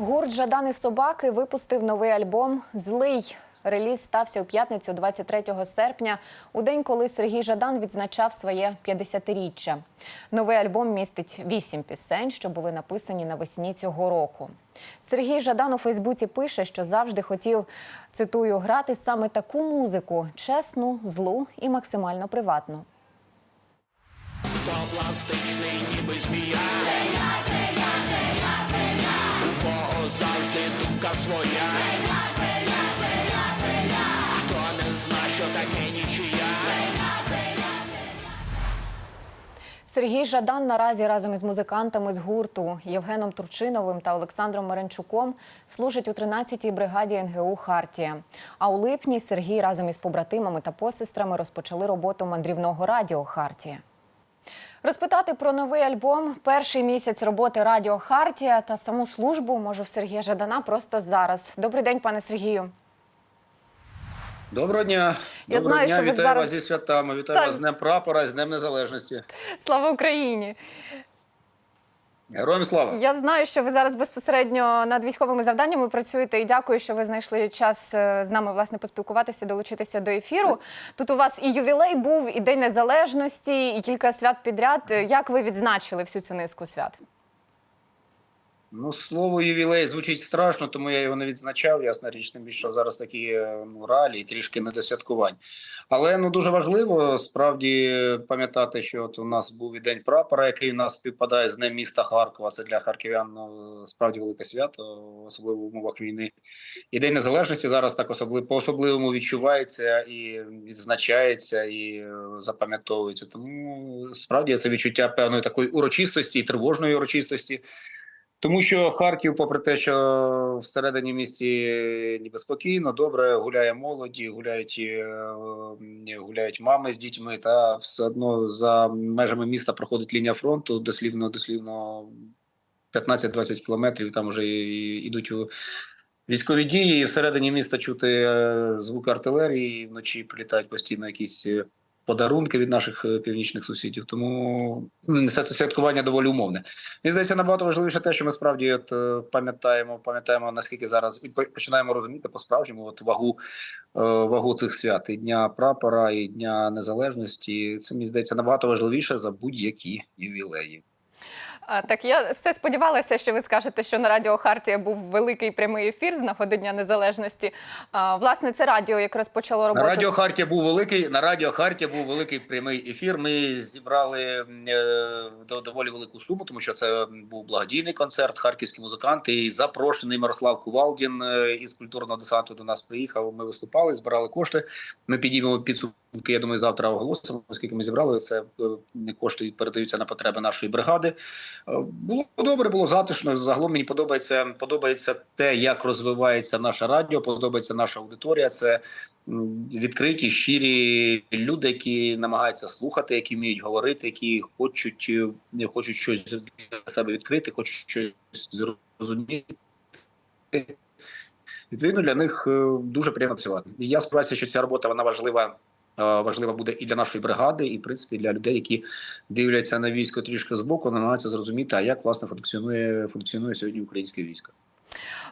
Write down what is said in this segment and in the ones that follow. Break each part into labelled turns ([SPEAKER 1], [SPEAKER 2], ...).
[SPEAKER 1] Гурт Жадани Собаки випустив новий альбом Злий. Реліз стався у п'ятницю, 23 серпня, у день, коли Сергій Жадан відзначав своє 50-річчя. Новий альбом містить вісім пісень, що були написані навесні цього року. Сергій Жадан у Фейсбуці пише, що завжди хотів, цитую, грати саме таку музику чесну, злу і максимально приватну.
[SPEAKER 2] Пластичний, ніби змія. Своя. Хто не зна, що таке нічия.
[SPEAKER 1] Сергій Жадан наразі разом із музикантами з гурту Євгеном Турчиновим та Олександром Маренчуком служить у 13-й бригаді НГУ Хартія. А у липні Сергій разом із побратимами та посестрами розпочали роботу мандрівного радіо Хартія. Розпитати про новий альбом, перший місяць роботи Радіо Хартія та саму службу можу в Сергія Жадана просто зараз. Добрий день, пане Сергію.
[SPEAKER 3] Доброго дня.
[SPEAKER 1] Я
[SPEAKER 3] Доброго
[SPEAKER 1] знаю,
[SPEAKER 3] дня.
[SPEAKER 1] що ви
[SPEAKER 3] Вітаю
[SPEAKER 1] зараз-
[SPEAKER 3] вас зі святами. Вітаю
[SPEAKER 1] Так.
[SPEAKER 3] вас з Днем прапора, з Днем Незалежності.
[SPEAKER 1] Слава Україні!
[SPEAKER 3] Героям слава!
[SPEAKER 1] Я знаю, що ви зараз безпосередньо над військовими завданнями працюєте, і дякую, що ви знайшли час е, з нами власне поспілкуватися, долучитися до ефіру. Тут у вас і ювілей був, і День Незалежності, і кілька свят підряд. Як ви відзначили всю цю низку свят?
[SPEAKER 3] Ну, слово ювілей звучить страшно, тому я його не відзначав. Ясна річ, тим більше що зараз такі е, ну, реалії, трішки не до святкувань. Але ну дуже важливо справді пам'ятати, що от у нас був і день прапора, який у нас співпадає з днем міста Харкова. Це для харків'ян ну, справді велике свято, особливо в умовах війни. І День Незалежності зараз так особливо по особливому відчувається і відзначається, і е, запам'ятовується. Тому справді це відчуття певної такої урочистості і тривожної урочистості. Тому що Харків, попри те, що всередині місті ніби спокійно, добре гуляє молоді, гуляють е, гуляють мами з дітьми, та все одно за межами міста проходить лінія фронту, дослівно, дослівно 15-20 кілометрів. Там вже у військові дії. І всередині міста чути е, звук артилерії. Вночі прилітають постійно якісь. Подарунки від наших е, північних сусідів, тому це все це святкування доволі умовне. Мені здається, набагато важливіше те, що ми справді от е, пам'ятаємо, пам'ятаємо наскільки зараз і починаємо розуміти по-справжньому от вагу, е, вагу цих свят і дня прапора, і дня незалежності. Це мені здається набагато важливіше за будь-які ювілеї.
[SPEAKER 1] А, так я все сподівалася, що ви скажете, що на радіо Хартія був великий прямий ефір з нагоди Дня Незалежності. А, власне, це радіо якраз почало роботу.
[SPEAKER 3] На радіо Хартія був великий. На радіо Хартія був великий прямий ефір. Ми зібрали е, доволі велику суму, тому що це був благодійний концерт. Харківські музиканти і запрошений Мирослав Кувалдін е, із культурного десанту до нас приїхав. Ми виступали, збирали кошти. Ми підіймемо підсумки. Я думаю, завтра оголосимо, оскільки ми зібрали це. е, Кошти передаються на потреби нашої бригади. Е, Було добре, було затишно. Загалом мені подобається подобається те, як розвивається наше радіо. Подобається наша аудиторія. Це відкриті, щирі люди, які намагаються слухати, які вміють говорити, які хочуть, е, хочуть щось для себе відкрити, хочуть щось зрозуміти. Відповідно, для них дуже приємно працювати. Я сподіваюся, що ця робота вона важлива. Е, Важлива буде і для нашої бригади, і в принципі для людей, які дивляться на військо трішки збоку, намагаються зрозуміти, а як власне функціонує функціонує сьогодні українське військо.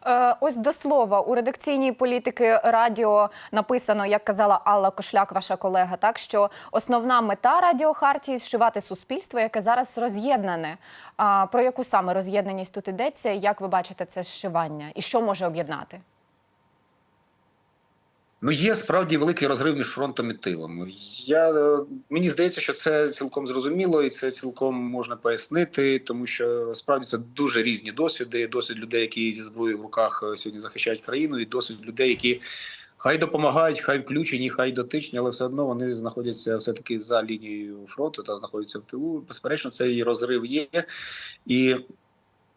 [SPEAKER 1] Е, Ось до слова, у редакційній політики радіо написано, як казала Алла Кошляк, ваша колега, так що основна мета радіо Хартії зшивати суспільство, яке зараз роз'єднане. А про яку саме роз'єднаність тут йдеться? Як ви бачите це зшивання? І що може об'єднати?
[SPEAKER 3] Ну, є справді великий розрив між фронтом і тилом. Я е, мені здається, що це цілком зрозуміло, і це цілком можна пояснити, тому що справді це дуже різні досвіди. Досвід людей, які зі зброєю в руках е, сьогодні захищають країну, і досвід людей, які хай допомагають, хай включені, хай дотичні, але все одно вони знаходяться все таки за лінією фронту та знаходяться в тилу. Безперечно, цей розрив є і.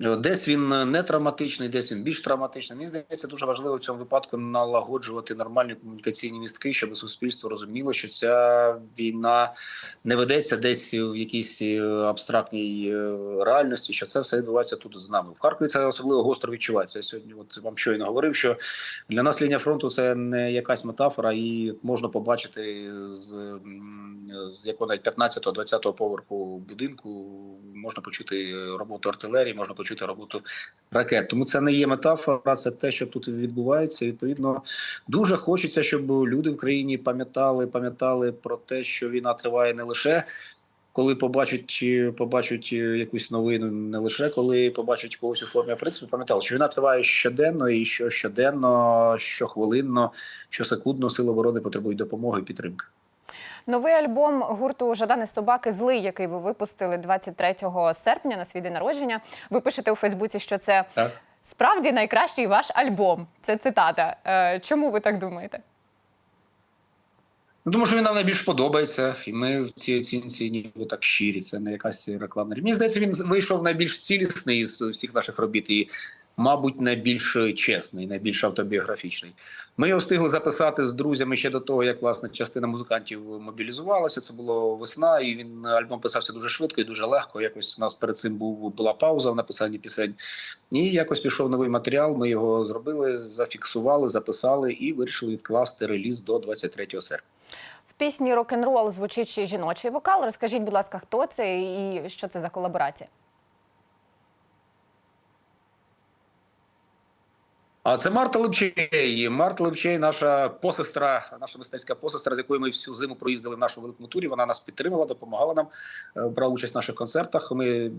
[SPEAKER 3] Е, Десь він не травматичний, десь він більш травматичний. Мені здається, дуже важливо в цьому випадку налагоджувати нормальні комунікаційні містки, щоб суспільство розуміло, що ця війна не ведеться десь в якійсь е, абстрактній е, реальності, що це все відбувається тут з нами. В Харкові це особливо гостро відчувається. Я сьогодні от вам щойно говорив, що для нас лінія фронту це не якась метафора, і можна побачити з, з якого навіть 15-20 поверху будинку можна почути е, роботу артилерії, можна почути роботу ракет. Тому це не є метафора, це те, що тут відбувається. Відповідно, дуже хочеться, щоб люди в країні пам'ятали, пам'ятали про те, що війна триває не лише. Коли побачать чи побачать е, якусь новину, не лише коли побачать когось у формі, принципі пам'ятали, що війна триває щоденно, і що щоденно, щохвилинно, щосекундно сили оборони потребують допомоги і підтримки.
[SPEAKER 1] Новий альбом гурту Жадани собаки Злий, який ви випустили 23 серпня на свій день народження. Ви пишете у Фейсбуці, що це
[SPEAKER 3] Так.
[SPEAKER 1] справді найкращий ваш альбом. Це цитата. Е, Чому ви так думаєте?
[SPEAKER 3] Ну, тому що він нам найбільш подобається, і ми в цій оцінці ніби так щирі. Це не якась рекламна. річ. Мені здається, він вийшов найбільш цілісний із всіх наших робіт і, мабуть, найбільш чесний, найбільш автобіографічний. Ми його встигли записати з друзями ще до того, як власне частина музикантів мобілізувалася. Це було весна, і він альбом писався дуже швидко і дуже легко. Якось у нас перед цим був була пауза в написанні пісень. І якось пішов новий матеріал. Ми його зробили, зафіксували, записали і вирішили відкласти реліз до 23 серпня.
[SPEAKER 1] В пісні рок-н-рол звучить ще жіночий вокал. Розкажіть, будь ласка, хто це і що це за колаборація?
[SPEAKER 3] А це Марта Лепчей. Марта Лепчей, наша посестра, наша мистецька посестра, з якою ми всю зиму проїздили в нашому великому турі. Вона нас підтримала, допомагала нам, е, брала участь в наших концертах. Ми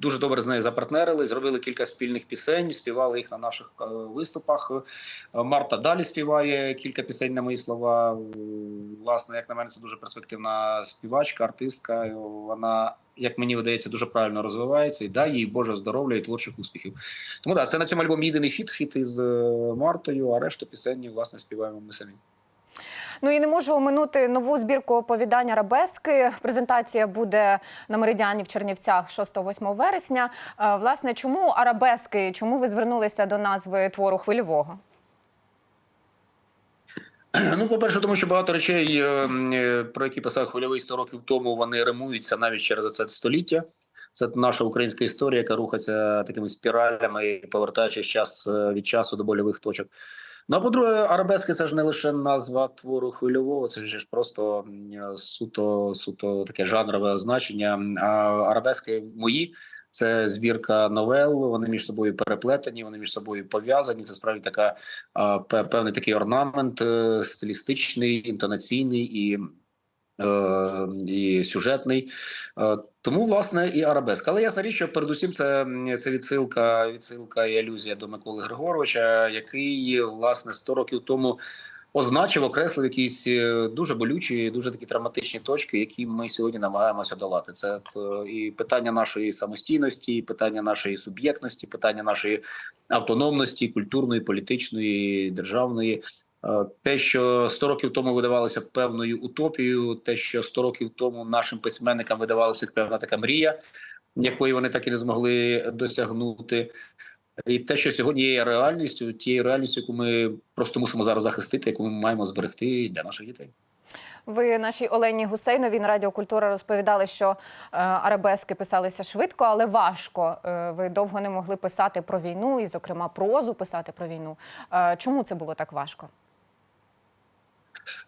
[SPEAKER 3] дуже добре з нею запартнерили, зробили кілька спільних пісень, співали їх на наших е, виступах. Е, Марта далі співає кілька пісень на мої слова. Власне, як на мене, це дуже перспективна співачка, артистка. Вона. Як мені видається, дуже правильно розвивається і дай їй Боже здоров'я і творчих успіхів. Тому да, це на цьому альбомі єдиний фіт, фіт із е, Мартою, а решту пісень, власне, співаємо ми самі.
[SPEAKER 1] Ну і не можу оминути нову збірку оповідань арабески. Презентація буде на меридіані в Чернівцях 6-8 вересня. Е, Власне, чому арабески? Чому ви звернулися до назви твору хвильового?
[SPEAKER 3] Ну, по-перше, тому що багато речей, е, е, про які писав хвильовий 100 років тому, вони римуються навіть через це століття. Це наша українська історія, яка рухається такими спіралями, повертаючись час е, від часу до больових точок. Ну а по-друге, арабески це ж не лише назва твору хвильового, це ж просто суто, суто таке жанрове значення. А арабески мої це збірка новел. Вони між собою переплетені, вони між собою пов'язані. Це справді така певний такий орнамент е, стилістичний, інтонаційний і. Е, І сюжетний, Е, тому власне і арабеска. Але ясна річ, що передусім це, це відсилка, відсилка і алюзія до Миколи Григоровича, який власне 100 років тому означив, окреслив якісь е, дуже болючі, дуже такі травматичні точки, які ми сьогодні намагаємося долати. Це і питання нашої самостійності, і питання нашої суб'єктності, питання нашої автономності, культурної, політичної, державної. Е, Те, що 100 років тому видавалося певною утопією, те, що 100 років тому нашим письменникам видавалося певна така мрія, якої вони так і не змогли досягнути. І те, що сьогодні є реальністю, тією реальністю, яку ми просто мусимо зараз захистити, яку ми маємо зберегти для наших дітей.
[SPEAKER 1] Ви нашій Олені Гусейновій на Радіо розповідали, що е, арабески писалися швидко, але важко. Е, ви довго не могли писати про війну, і, зокрема, прозу писати про війну. Чому це було так важко?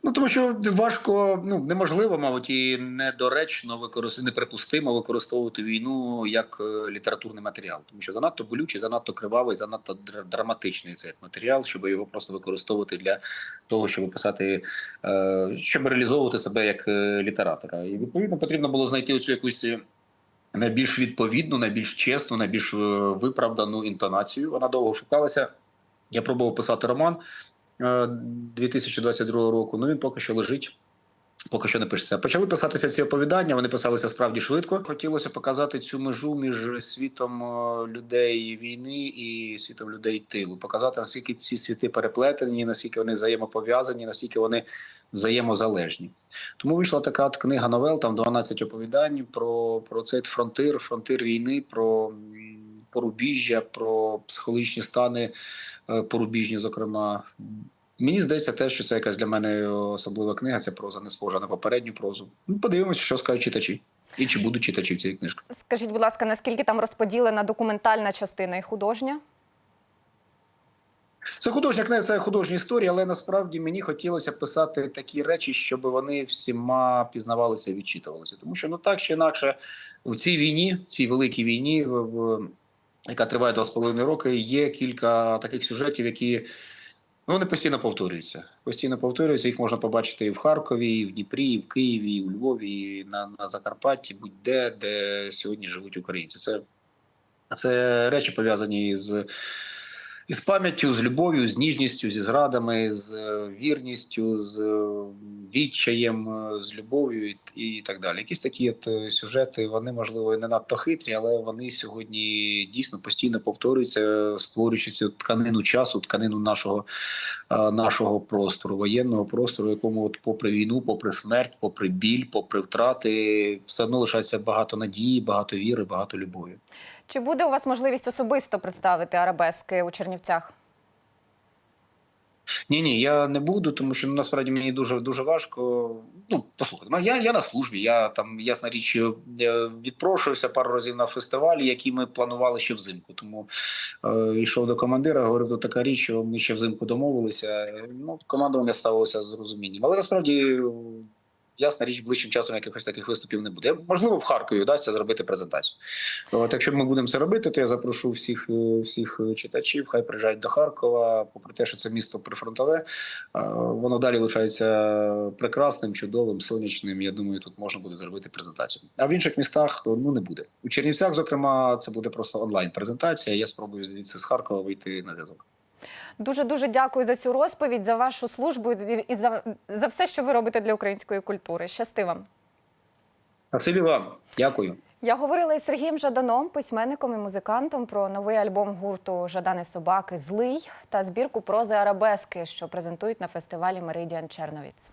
[SPEAKER 3] Ну тому що важко, ну неможливо, мабуть, і недоречно використовувати, неприпустимо використовувати війну як е, літературний матеріал, тому що занадто болючий, занадто кривавий, занадто др- драматичний цей матеріал, щоб його просто використовувати для того, щоб писати, е, щоб реалізовувати себе як е, літератора. І відповідно потрібно було знайти оцю якусь. Найбільш відповідну, найбільш чесну, найбільш виправдану інтонацію. Вона довго шукалася. Я пробував писати роман 2022 року. Ну він поки що лежить. Поки що не пишеться. Почали писатися ці оповідання. Вони писалися справді швидко. Хотілося показати цю межу між світом е, людей війни і світом людей тилу. Показати наскільки ці світи переплетені, наскільки вони взаємопов'язані, наскільки вони взаємозалежні. Тому вийшла така книга новел, там 12 оповідань про, про цей фронтир, фронтир війни, про порубіжжя, про психологічні стани е, порубіжні, зокрема. Мені здається, те, що це якась для мене особлива книга, ця проза не схожа на попередню прозу. Ну, подивимося, що скажуть читачі. І чи будуть читачі цієї книжки.
[SPEAKER 1] Скажіть, будь ласка, наскільки там розподілена документальна частина і художня?
[SPEAKER 3] Це художня книга, це художня історія, але насправді мені хотілося писати такі речі, щоб вони всіма пізнавалися і відчитувалися. Тому що ну так чи інакше, в цій війні, в цій великій війні, в, в, яка триває два з половиною роки, є кілька таких сюжетів, які ну, вони постійно повторюються. Постійно повторюються. Їх можна побачити і в Харкові, і в Дніпрі, і в Києві, і у Львові, і на, на Закарпатті, будь-де, де сьогодні живуть українці. Це, це речі пов'язані з із пам'яттю, з любов'ю, з ніжністю, зі зрадами, з е, вірністю, з е, відчаєм, е, з любов'ю і, і так далі. Якісь такі от сюжети, вони можливо не надто хитрі, але вони сьогодні дійсно постійно повторюються, створюючи цю тканину часу, тканину нашого, нашого простору, воєнного простору, якому, от, попри війну, попри смерть, попри біль, попри втрати, все одно лишається багато надії, багато віри, багато любові.
[SPEAKER 1] Чи буде у вас можливість особисто представити арабески у Чернівцях?
[SPEAKER 3] Ні, ні, я не буду, тому що ну, насправді мені дуже дуже важко. Ну, послухайте, я, я на службі. Я там, ясна річ, е, відпрошувався пару разів на фестивалі, які ми планували ще взимку. Тому е, йшов до командира, говорив, тут така річ, що ми ще взимку домовилися. Ну, командування ставилося з розумінням. Але насправді, ясна річ, ближчим часом якихось таких виступів не буде. Можливо, в Харкові вдасться зробити презентацію. От якщо ми будемо це робити, то я запрошу всіх е, всіх читачів. Хай приїжджають до Харкова. Попри те, що це місто прифронтове, воно далі лишається прекрасним, чудовим, сонячним. Я думаю, тут можна буде зробити презентацію. А в інших містах ну не буде. У Чернівцях, зокрема, це буде просто онлайн презентація. Я спробую звідси з Харкова вийти на зв'язок.
[SPEAKER 1] Дуже дуже дякую за цю розповідь, за вашу службу і за, за все, що ви робите для української культури. Щасти вам.
[SPEAKER 3] Спасибі вам, дякую.
[SPEAKER 1] Я говорила із Сергієм Жаданом, письменником і музикантом, про новий альбом гурту Жадани Собаки Злий та збірку прози Арабески, що презентують на фестивалі Меридіан Черновіц.